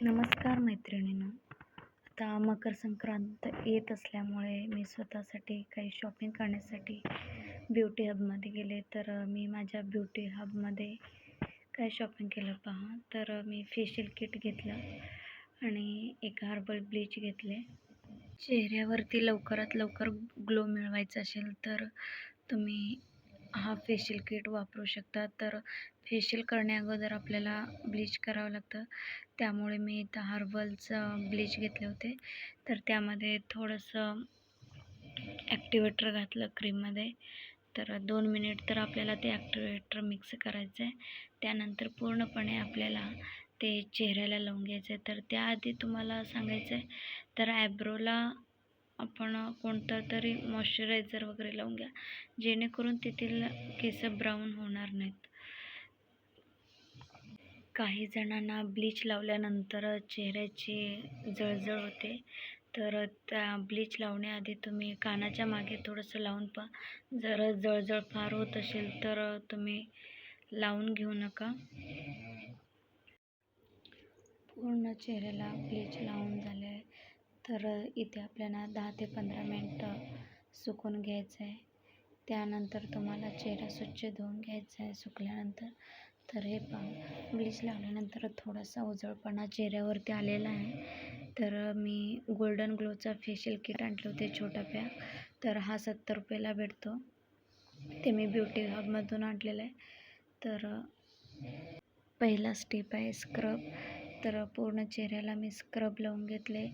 नमस्कार मैत्रिणींनो. आता मकर संक्रांत येत असल्यामुळे मी स्वतःसाठी काही शॉपिंग करण्यासाठी ब्युटी हबमध्ये गेले. तर मी माझ्या ब्युटी हबमध्ये काय शॉपिंग केलं पहा. तर मी फेशियल किट घेतलं आणि एक हर्बल ब्लीच घेतले. चेहऱ्यावरती लवकरात लवकर ग्लो मिळवायचा असेल तर तुम्ही हा फेशियल किट वापरू शकता. तर फेशियल करण्याअगोदर आपल्याला ब्लीच करावं लागतं. त्यामुळे मी इथं हर्बलचं ब्लीच घेतले होते. तर त्यामध्ये थोडंसं ॲक्टिवेटर घातलं क्रीममध्ये तर दोन मिनिट तर आपल्याला ते ॲक्टिवेटर मिक्स करायचं आहे. त्यानंतर पूर्णपणे आपल्याला ते चेहऱ्याला लावून घ्यायचं आहे. तर त्याआधी तुम्हाला सांगायचं आहे तर ॲब्रोला आपण कोणतं तरी मॉइश्चरायझर वगैरे लावून घ्या. जेणेकरून तेथील केस ब्राऊन होणार नाहीत. काही जणांना ब्लीच लावल्यानंतर चेहऱ्याची जळजळ होते. तर त्या ब्लीच लावण्याआधी तुम्ही कानाच्या मागे थोडंसं लावून पहा. जर जळजळ फार होत असेल तर तुम्ही लावून घेऊ नका. पूर्ण चेहऱ्याला ब्लीच लावून झाले तर इथे आपल्याला दहा ते पंधरा मिनटं सुकून घ्यायचं आहे. त्यानंतर तुम्हाला चेहरा स्वच्छ धुवून घ्यायचा आहे सुकल्यानंतर. तर हे पहा ब्लीच लावल्यानंतर थोडासा उजळपणा चेहऱ्यावरती आलेला आहे. तर मी गोल्डन ग्लोचा फेशियल किट आणले होते छोटा पॅक. तर हा सत्तर रुपयाला भेटतो. ते मी ब्युटी हबमधून आणलेलं आहे. तर पहिला स्टेप आहे स्क्रब. तर पूर्ण चेहऱ्याला मी स्क्रब लावून घेतले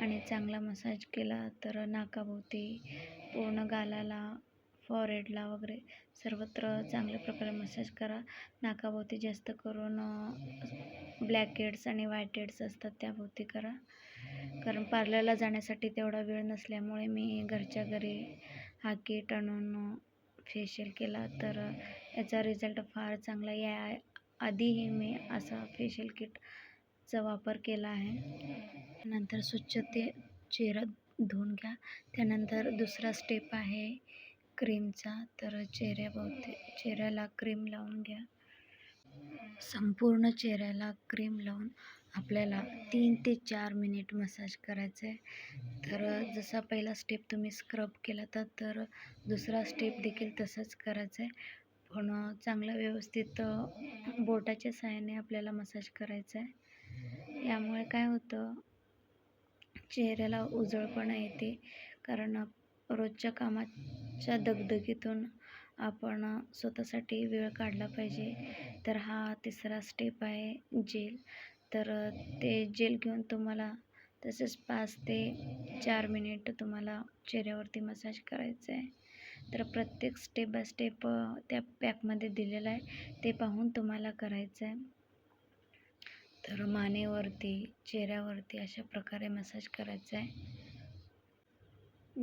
आणि चांगला मसाज केला. तर नाकाभोवती पूर्ण गालाला फॉरहेडला वगैरे सर्वत्र चांगल्या प्रकारे मसाज करा. नाकाभोवती जास्त करून ब्लॅक हेड्स आणि व्हाईट हेड्स असतात त्याभोवती करा. कारण पार्लरला जाण्यासाठी तेवढा वेळ नसल्यामुळे मी घरच्या घरी हा किट आणून फेशियल केला. तर याचा रिझल्ट फार चांगला या आधीही मी असा फेशियल किट चा वापर केला आहे. नंतर स्वच्छ ते चेहरा धुवून घ्या. त्यानंतर दुसरा स्टेप आहे क्रीमचा तर चेहऱ्याभोवती चेहऱ्याला क्रीम लावून घ्या. संपूर्ण चेहऱ्याला क्रीम लावून आपल्याला तीन ते चार मिनिट मसाज करायचं आहे तर जसा पहिला स्टेप तुम्ही स्क्रब केला तर तर दुसरा स्टेप देखील तसंच करायचं आहे पण चांगलं व्यवस्थित बोटाच्या साहाय्याने आपल्याला मसाज करायचा आहे यामुळे काय होतं चेहऱ्याला उजळपणा येते. कारण रोजच्या कामाच्या दगदगीतून आपण स्वतःसाठी वेळ काढला पाहिजे. तर हा तिसरा स्टेप आहे जेल. तर ते जेल घेऊन तुम्हाला तसेच पाच ते चार मिनिट तुम्हाला चेहऱ्यावरती मसाज करायचं आहे तर प्रत्येक स्टेप बाय स्टेप त्या पॅकमध्ये दिलेला आहे. ते पाहून तुम्हाला करायचं आहे तर मानेवरती चेहऱ्यावरती अशा प्रकारे मसाज करायचा आहे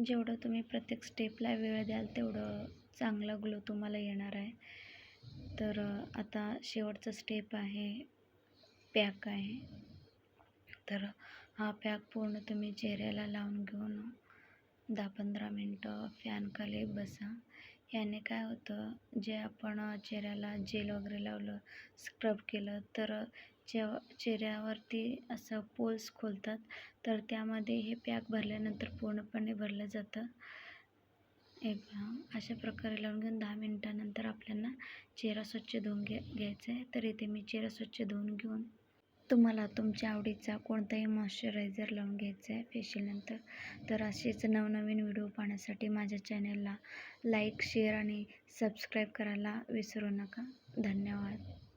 जेवढं तुम्ही प्रत्येक स्टेपला वेळ द्याल तेवढं चांगला ग्लो तुम्हाला येणार आहे. तर आता शेवटचा स्टेप आहे पॅक आहे. तर हा पॅक पूर्ण तुम्ही चेहऱ्याला लावून घेऊन दहा पंधरा मिनटं फॅनखाली बसा. याने काय होतं जे आपण चेहऱ्याला जेल वगैरे लावलं स्क्रब केलं तर जेव्हा चेहऱ्यावरती असं पोल्स खोलतात. तर त्यामध्ये हे पॅक भरल्यानंतर पूर्णपणे भरलं जातं. एक अशा प्रकारे लावून घेऊन दहा मिनटानंतर आपल्याला चेहरा स्वच्छ धुवून घ्या घ्यायचा आहे तर इथे मी चेहरा स्वच्छ धुवून घेऊन तुम्हाला तुमच्या आवडीचा कोणताही मॉइश्चरायझर लावून घ्यायचा आहे फेशियलनंतर तर असेच नवनवीन व्हिडिओ पाहण्यासाठी माझ्या चॅनलला लाईक शेअर आणि सबस्क्राईब करायला विसरू नका. धन्यवाद.